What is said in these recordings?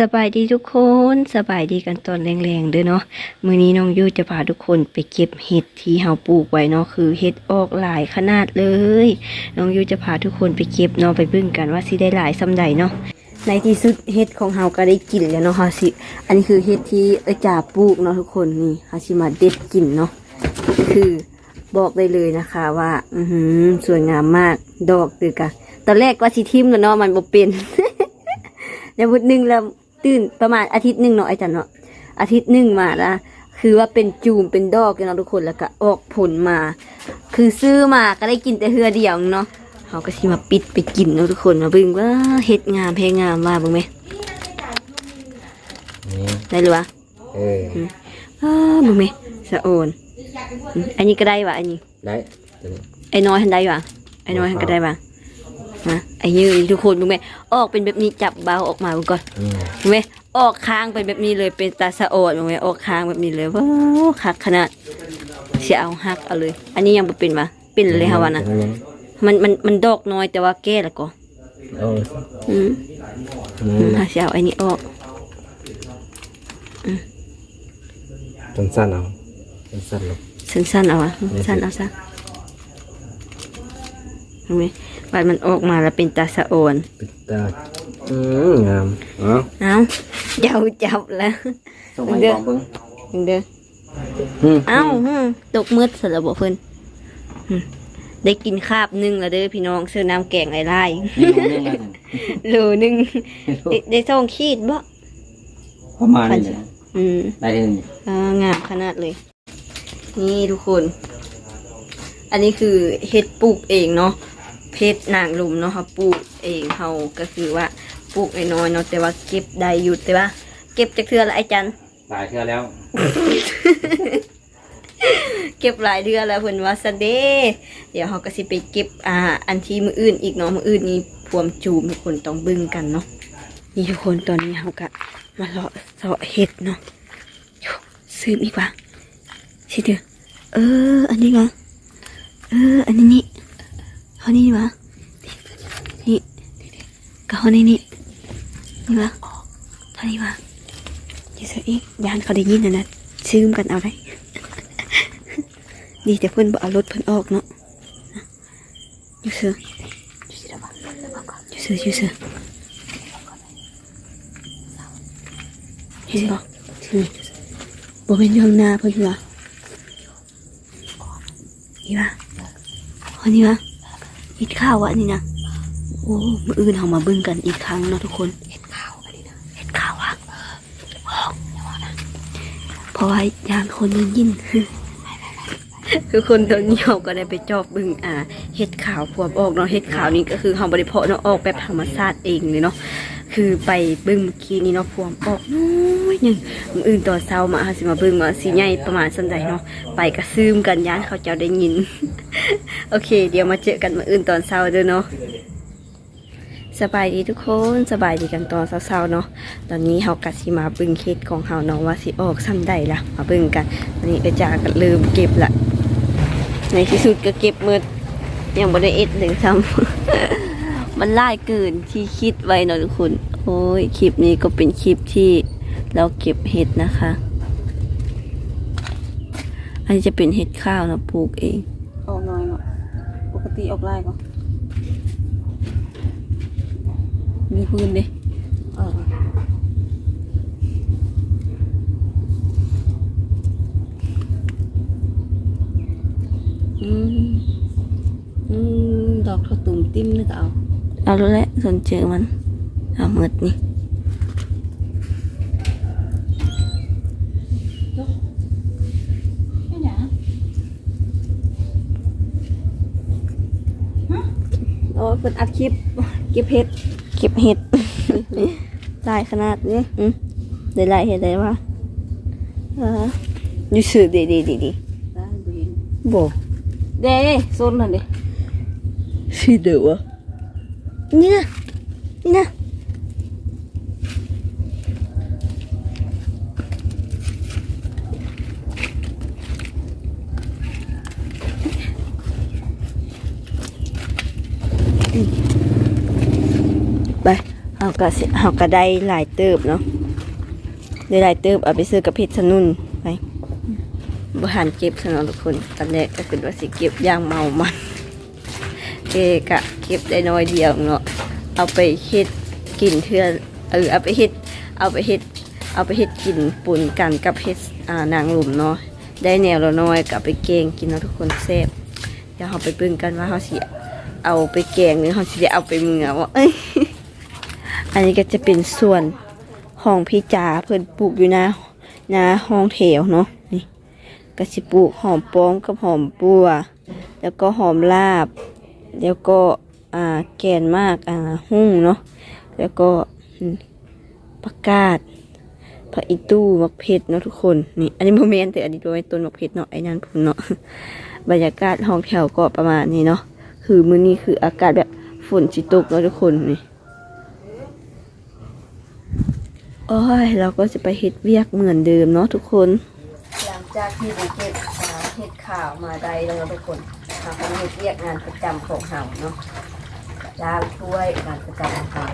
สบายดีทุกคนสบายดีกันตอนแรงๆเด้อเนาะมือนี้น้องยูจะพาทุกคนไปเก็บเห็ดที่เฮาปลูกไว้เนาะคือเห็ดออกหลายขนาดเลย น้องยูจะพาทุกคนไปเก็บเนาะไปบิ่งกันว่าสิได้หลายซำใดเนาะในที่สุดเห็ดของเฮาก็ได้กินแล้วเนาะฮาสิอันนี้คือเห็ดที่เอ้ยจ่าปลูกเนาะทุกคนนี่เฮาสิมาเด็ดกินเนาะคือบอกได้เลยนะคะว่าอือหือสวยงามมากดอกตือกะตอนแรกว่าสิทิมแล้วเนาะมันบ่เป็นเดี๋ยววันหนึ่งเรา ตื่นประมาณอาทิตย์หนึ่งเนาะไอ้จันเนาะอาทิตย์หนึ่งมาละคือว่าเป็นจูมเป็นดอกกันเนาะทุกคนแล้วก็ออกผลมา คือซื้อมาก็ได้กินแต่เฮือเดียวเนาะเขาก็สิมาปิดไปกินเนาะทุกคนมาเบิ่งว่าเฮ็ดงามเพงามว่าเบิ่งไหมนี่ได้หรือวะเอออ้าเบิ่งไหมสะโอนอืมอันนี้ก็ได้วะอันนี้ได้ตัวนี้ไอ้น้อยทันได้วะไอ้น้อยทันก็ได้วะ นะไอ้ยืนทุกคนเบิ่งไหมออกเป็นแบบนี้จับเบาออกมาเบิ่งก่อนอืมเห็นไหมออกค้างเป็นแบบนี้เลยเป็นตาสะโอดเห็นไหมออกค้างแบบนี้เลยว้าวคักขนาดเสียเอาหักเอาเลย อันนี้ยังบ่เป็นปะเป็นเลยฮะวะนะตัวนี้มันมันมันดอกน้อยแต่ว่าแก้แล้วก็เอาอืมอือืมมหาเสียเอาอันนี้ออกสั้นๆเอาสั้นๆลงสั้นๆเอาอะสั้นเอาซะเห็นไหม บัดมันออกมาแล้วเป็นตาสะโอนปิดตาอืมงามเอ้าเอาเจ้าจับแล้ว ส่งให้บองเบิ่งถึงเด้ออืมเอ้าฮึตกมืดสระบบเพิ่นอืมได้กินคาบหนึงแล้วเด้อพี่น้องเสื้อน้ำแกงไล่ไล่นี่ลงนี่ไงโลหนึงได้ได้ส่งขีดบ่ประมาณนี้นะอืม ได้เท่านี้อ่างามขนาดเลย นี่ทุกคน อันนี้คือเฮ็ดปลูกเองเนาะ เพชรนางลุมเนาะค่ะปลูกเองเฮาก็คือว่าปลูกน้อยๆเนาะแต่ว่าเก็บได้อยู่แต่ว่า เก็บจากเทือละไอ้จันหลายเท่าแล้ว เก็บหลายเดือนแล้วเพิ่นว่าซะเด้เดี๋ยวเฮาก็สิไปเก็บอ่าอันที่มืออื่นอีกเนาะมืออื่นนี้พวมจูมทุกคนต้องเบึ้งกันเนาะนี่ทุกคนตอนนี้เฮาก็มาเลาะเสาะเห็ดเนาะโย่ซื้ออีกว่าสิเด้อเออ อันนี้วะเออ อันนี้นี่ เฮานี่วะนี่ก็เฮานี่นี่นี่วะเท่านี้วะเดี๋ยวซื้ออีกยานเขาได้ยินนะนะซื้อมกันเอาได้ดีแต่เพื่อนบอกเอารถเพื่อนออกเนาะยู่เสือยู่เสือยู่เสืออยู่เสือเห็นบอกที่นี่บอกเป็นอยข้างหน้าเพื่อนเหรอนี่วะอันนี้วะ อีกข้าววะนี่นะโอ้มืออื่นเอามาเบิ่งกันอีกครั้งเนาะทุกคนเห็ดข้าวอันนี้นะเห็ดข้าววะเพราะว่ายานคนได้ยินคือคนตัวเหี่ยวก็ได้ไปจอบบึงอ่าเห็ดขาวพวบออกเนาะเห็ดขาวนี่ก็คือเฮาบริเพาะเนาะออกแบบธรรมชาติเองเลยเนาะ คือไปเบิ่งเมื่อกี้นี่เนาะพวมออกน้อยหนึงมืออื่นต่อนเช้ามาหาสิมาเบิ่งว่าสิใหญ่ประมาณสันใดเนาะไปกระซึมกันย่านเขาเจ้าได้ยิน โอเค เดี๋ยวมาเจอกันมืออื่นตอนเช้าเด้อเนาะสบายดีทุกคนสบายดีกันตอนเช้าๆเนาะตอนนี้เฮากะสิมาเบิ่งเห็ดของเฮาเนาะว่าสิออกซ้ำใดล่ะ มาเบิ่งกันตอนนี้เอจาก็เริ่มเก็บละในที่สุดก็เก็บมืดยังบ่ได้เอ็ดเลยซ้ำ มันล่ายเกินที่คิดไว้เนาะทุกคน โอ้ย คลิปนี้ก็เป็นคลิปที่เราเก็บเห็ดนะคะ อันนี้จะเป็นเห็ดข้าวนะปลูกเอง ออกน้อยเนาะปกติออกไล่ก็มีพื้นเด้เออ อืมอืมดอกข้าวตุ่มติ้มนึกเอา เอาแล้วแหละสนเจอมันเอาหมดนี่ไม่หยังโอ้ยเพิ่นอัดคลิปเก็บเห็ดเก็บเห็ดได้ขนาดนี้อืมได้หลายเห็ดได้ปะอ่าอยู่สื่อดีดีดีดีได้บ่เห็นบ่เด้โซนนั่นเด้สิเดือวะ นี่นะนี่นะไปเฮาเอาก็สิเอาก็ไดหลายเติบเนาะได้หลายเติบเอาไปซื้อกับเพชรสนุนไปบ่หันเก็บซะเนาะทุกคนตอนแรกก็คือว่าสิเก็บย่างเมามันเอกะ เก็บได้น้อยเดียวเนาะเอาไปเฮ็ดกินเทื่อเออเอาไปเฮ็ดเอาไปเฮ็ดเอาไปเฮ็ดกินปุ่นกันกับเฮ็ดอ่านางหลุมเนาะได้แนวละน้อยกับไปแกงกินเนาะทุกคนแซ่บเดี๋ยวเราไปเบิ่งกันว่าเขาสิเอาไปแกงหรือเขาสิได้เอาไปเมือว่าเอ้ยอันนี้ก็จะเป็นส่วนห้องพี่จ๋าเพิ่นปลูกอยู่นะนะห้องแถวเนาะนี่ก็สิปลูกหอมป้อมกับหอมปัวแล้วก็หอมลาบ แล้วก็ อ่าแกนมากอ่าหุ่งเนาะแล้วก็อืมผักาดผักอีตู้มักเพชรเนาะทุกคนนี่อันนี้โมเมนต์แต่อันนี้ด้วยต้นมักเพชรเนาะไอ้นั่นพุ่นเนาะบรรยากาศห้องแถวก็ประมาณนี้เนาะคือมื้อนี้คืออากาศแบบฝนสิตกเนาะทุกคนนี่โอ้ยเราก็จะไปเฮ็ดเวียกเหมือนเดิมเนาะทุกคน หลังจากที่ไปเก็บเห็ดข่าวมาได้แล้วทุกคนหาเป็นเห็ดเรียกงานประจำของเฮาเนาะ ล้างถวยงานประจำของเฮา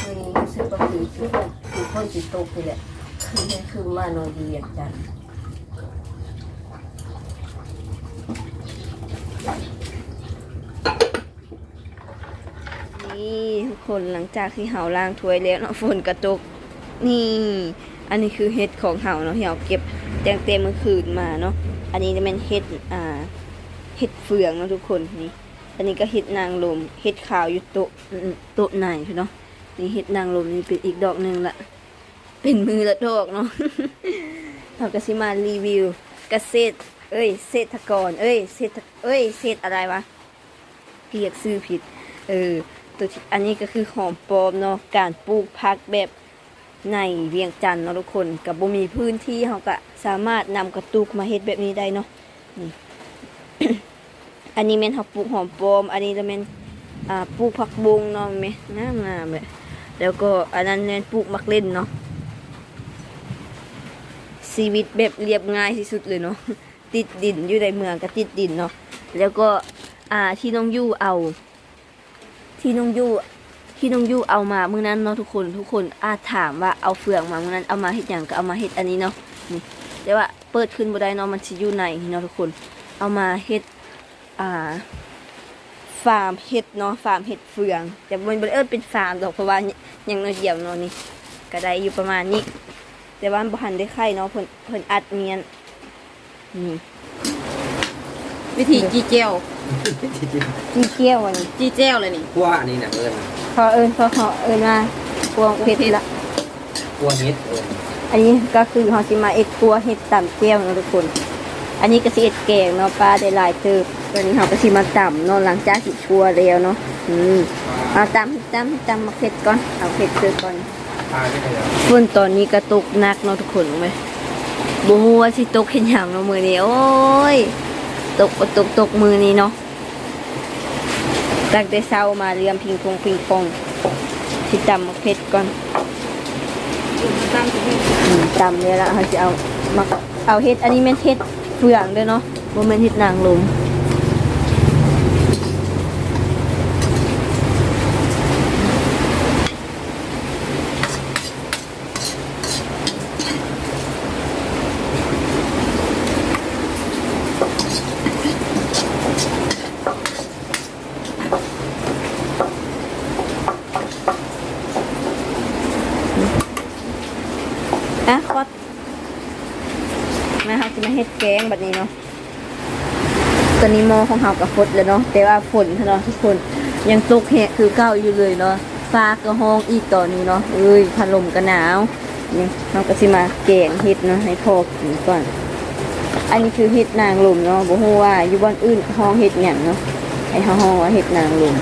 คือนี้รู้สึกว่าคือคือคนคือคนจิตตกนี่แหละคือนี่คือมาโนดีอย่างจังนี่ทุกคนหลังจากที่เฮาล้างถ้วยแล้วเนาะฝนกระตกนี่ อันนี้คือเห็ดของเฮาเนาะที่าเก็บ แตงเต็มเมื่อคืนมาเนาะ อันนี้จะเป็นเห็ดอ่าเห็ดเฟืองเนาะทุกคนนี่ อันนี้ก็เห็ดนางลมเห็ดขาวอยู่โต๊ะโต๊ะไหนเนาะ นี่เห็ดนางลมนี่เป็นอีกดอกหนึ่งละ เป็นมือละดอกเนาะเราก็สิมารีวิวเกษตร เอ้ยเศรษฐกร เอ้ยเศรษฐเอ้ยเศรษฐอะไรวะเรียกซื้อผิด เออตัวอันนี้ก็คือหอมปลอมเนาะ การปลูกพักแบบ ในเวียงจันทน์เนาะทุกคนกับบ่มีพื้นที่เขาก็สามารถนำกระตุกมาเฮ็ดแบบนี้ได้เนาะนี่อันนี้แม่นเขาปลูกหอมปลอม อันนี้จะแม่นอ่าปลูกผักบุงเนาะแม่งามงามเลยแล้วก็อันนั้นแม่นปลูกมักเล่นเนาะชีวิตแบบเรียบง่ายที่สุดเลยเนาะติดดินอยู่ในเมืองก็ติดดินเนาะแล้วก็อ่าที่น้องยู่เอา ที่น้องยู่ ที่น้องยู่เอามามื้อนั้นเนาะทุกคนทุกคนอาจถามว่าเอาเฟืองมามื้อนั้นเอามาเฮ็ดหยังก็เอามาเฮ็ดอันนี้เนาะนี่แต่ว่าเปิดขึ้นบ่ได้เนาะมันสิอยู่ในเนาะทุกคน เอามาเฮ็ดอ่าฟาร์มเฮ็ดเนาะฟาร์มเฮ็ดเฟือง แต่บ่บ่ได้เอิ้นเป็นฟาร์มดอกเพราะว่ายังน้อยเดียวเนาะนี่ก็ได้อยู่ประมาณนี้ แต่ว่าบ่ทันได้ไข่เนาะเพิ่นเพิ่นอัดเนียนนี่วิธีจีเจลจีเกี้ยวอันนี้จีเจลเลยนี่ขั้วนี่นะเอิญ พอเอิญพอเขาเอิญมาพวงเพชรละขั้วเฮ็ดเอิญอันนี้ก็คือเขาสิมาเอ็ดตัวเห็ดต่ำเจียวเนาะทุกคน อันนี้ก็สิเอ็ดแกงเนาะปลาได้หลายเติบตัวนี้เขาก็สิมาต่ำเนาะหลังจากสิชัวร์แล้วเนาะอืมเอาตำตำตำมาเผ็ดก่อนเอาเผ็ดเจอก่อนปลาไม่ขยับฝนตอนนี้ก็ตกหนักเนาะทุกคนรู้ไหมบูฮูว่าสิตกเห็นอย่างเนาะมือนี้โอ้ยตกตกตกมือนี้เนาะ ตั้งแต่เช้ามาเรียมพิงพงพิงพงสิตำมะเพ็ดก่อนตามที่อืมจำเลยละเขาจะเอามาเอาเห็ดอันนี้แม่นเห็ดเฟืองเด้อเนาะบ่แม่นเห็ดนางลม เฮาสิมาเฮ็ดแกงบัดนี้เนาะตอนนี้มอของเฮาก็ฟดแล้วเนาะแต่ว่าฝนเนาะทุกคนยังตกแหกคือเก่าอยู่เลยเนาะฟ้าก็ห้องอีกตอนนี้เนาะเอ้ยพัดลมก็หนาวนี่เฮาก็สิมาแกงเฮ็ดเนาะให้พอกินก่อน อันนี้คือเฮ็ดนางลมเนาะบ่ฮู้ว่าอยู่บ้านอื่นห้องเฮ็ดหยังเนาะให้ห้องว่าเฮ็ดนางลม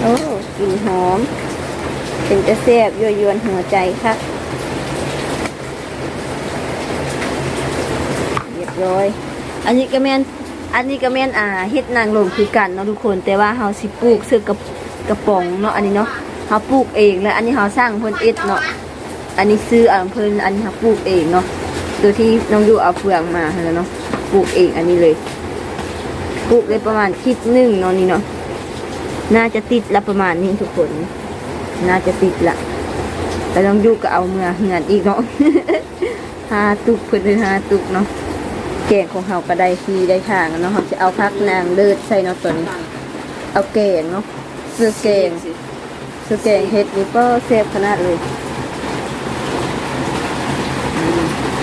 โอ้กลิ่นหอม เป็นจะแซ่บยั่วยวนหัวใจครับเรียบร้อย อันนี้ก็แม่นอันนี้ก็แม่นอ่าเฮ็ดนางลมคือกันเนาะทุกคน แต่ว่าเฮาสิปลูกซื้อกระกระป๋องเนาะอันนี้เนาะเฮาปลูกเองแล้วอันนี้เฮาสร้างเพิ่นเอ็ดเนาะอันนี้ซื้ออ่าเพิ่นอันนี้ครับปลูกเองเนาะโดยที่น้องยูเอาเฟืองมาแล้วเนาะปลูกเองอันนี้เลยปลูกเลยประมาณคิดหนึ่งเนาะนี่เนาะน่าจะติดละประมาณนี้ทุกคน น่าจะติดละแต่น้องยูก็เอาเมื่อเงินอีกเนาะหาตุกเพิ่นเลยห้าตุกเนาะแกงของเฮาก็ได้ทีได้ทางเนาะเราจะเอาพักนางเลิศใส่เนาะตัวนี้ เอาแกงเนาะเสื้อแกงสแกงเห็ดนี่ก็เซฟขนาดเลย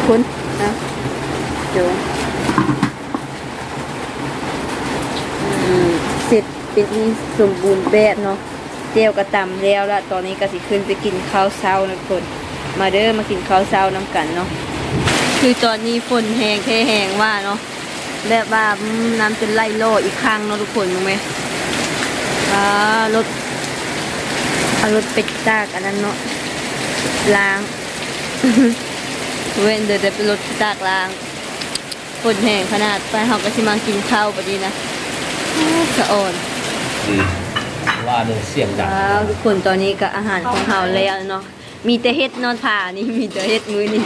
คุณนะโจอืมเสร็จเป็นที่สมบูรณ์แบบเนาะ เจียวกระตำแล้วละตอนนี้ก็สิขึ้นไปกินข้าวเช้านะทุกคน มาเด้อมากินข้าวเช้าน้ำกันเนาะคือตอนนี้ฝนแหงแค่แหงว่าเนาะแบบว่าน้ำจะไล่โลอีกครั้งเนาะทุกคนรู้ไหมอ่ารถเอารถไปตากอันนั้นเนาะล้างเว้นเดี๋ยวจะไปรถตากล้างฝนแห้งขนาดไปเขาก็สิมากินข้าวพอดีนะอ้าวสะอ่อน ว่าเดินเสียงดังว้าวทุกคนตอนนี้ก็อาหารของเราแล้วเนาะมีแต่เฮ็ดนอนผ่านี่มีแต่เฮ็ดมือนี่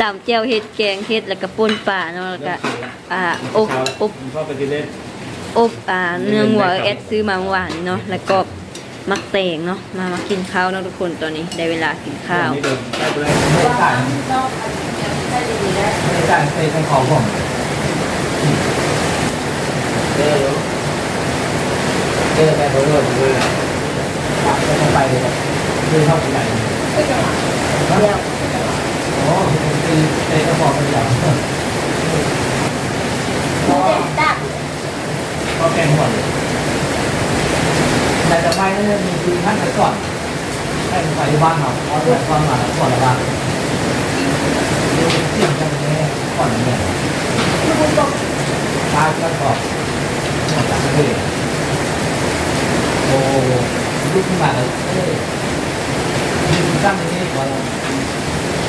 ตำแจ่วเฮ็ดแกงเฮ็ดแล้วก็ป่นป่าเนาะแล้วก็อ่าอบอบพ่อไปกินเล่นอบอ่าเนื้อหัวแอดซื้อมาเมื่อวานเนาะแล้วก็มักแตงเนาะมามากินข้าวเนาะทุกคนตอนนี้ได้เวลากินข้าวนี่เดินได้ไปเลยไม่ได้จ่ายไม่ได้จ่ายใส่ใส่ของผม เจอแล้วเจอไปเขาเริ่มเลยปากไม่ต้องไปเลยคือเข้าไปไหนแล้วโอ้คือใส่กระบอกเป็นอย่างก็แกงก่อนแต่จะไปนี่ยมีคือท่านไปก่อนให้ไปที่บ้านเราเพราะไปก่อนมาก่อนละบ้านเดี๋ยวเสี่ยงกันแน่ก่อนเนี่ยตายก็ก่อนหมดจากเลย โอ้ลูกขึ้นมาเลยเออมีคุณตั้งในนี้ก่อน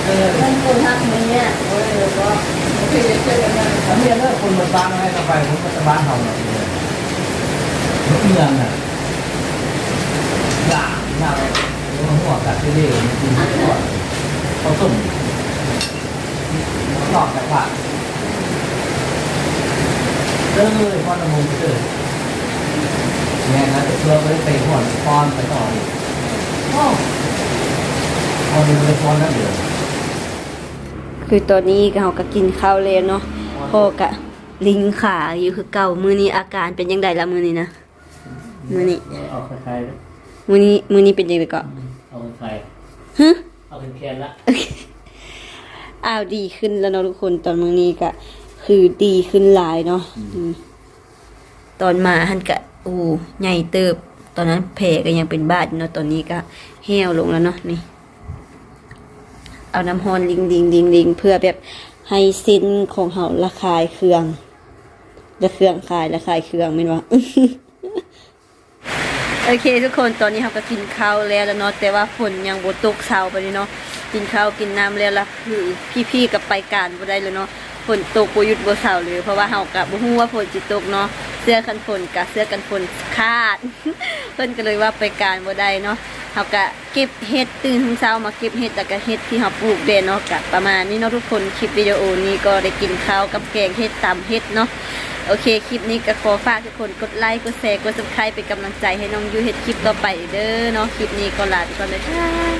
เออท่านคนทักมึงเนี่ยโอ้ยแล้วก็ถ้าเมียเลิกคนบนบ้านให้ เราไปผมก็จะบ้านเราเนี่ยรถเมืองน่ะด่าด่าเราหัวกัดที่เรียกมันกินก่อนเขาต้มหลอกแต่ว่าเริ่มเลยพอละมุนเกิดเนี่ยนะเพื่อไปเตะหัวป้อนไปต่ออีกโอ้พอดูเลยป้อนแล้วเดี๋ยวคือตอนนี้เราก็กินข้าวแล้วเนาะพ่อกะลิงขาอยู่คือเก่ามือนี้อาการเป็นยังไงละมือนี้นะมือนี้เอาใครมือนี้มือนี้เป็นยังไงก็เอาใครฮึเอาเป็นแคนละอ้าวดีขึ้นแล้วเนาะทุกคนตอนมื้อนี้ก็คือดีขึ้นหลายเนาะอืม ตอนมาหันกะโอ้ใหญ่เติบ ตอนนั้นแผลก็ยังเป็นบาดเนาะตอนนี้ก็แห้วลงแล้วเนาะนี่ เอาน้ำฮอนลิงลิงลิงลิงเพื่อแบบให้เส้นของเฮาระคายเครื่องและเครื่องคายระคายเครื่องแม่นบ่โอเค ทุกคนตอนนี้เราก็กินข้าวแล้วเนาะแต่ว่าฝนยังบตกเช้าไปเลยเนาะกินข้าวกินน้ำแล้วละคือพี่ๆกับไปการบ่ได้เลยเนาะ ฝนตกบ่หยุดบ่เช้าเลยเพราะว่าเฮาก็บ่ฮู้ว่าฝนสิตกเนาะเสื้อกันฝนกับเสื้อกันฝนขาด เพิ่นก็เลยว่าไปการบ่ได้เนาะเฮาก็เก็บเห็ดตื่นเช้ามาเก็บเห็ดแล้วก็เห็ดที่เฮาปลูกเด้เนาะก็ประมาณนี้เนาะทุกคนคลิปวิดีโอนี้ก็ได้กินข้าวกับแกงเห็ดตำเห็ดเนาะโอเค คลิปนี้ก็ขอฝากทุกคนกดไลค์ กดแชร์ กด subscribe เป็นกำลังใจให้น้องยูเฮ็ดคลิปต่อไปเด้อเนาะ คลิปนี้ก็ลาไปก่อนเลยค่ะ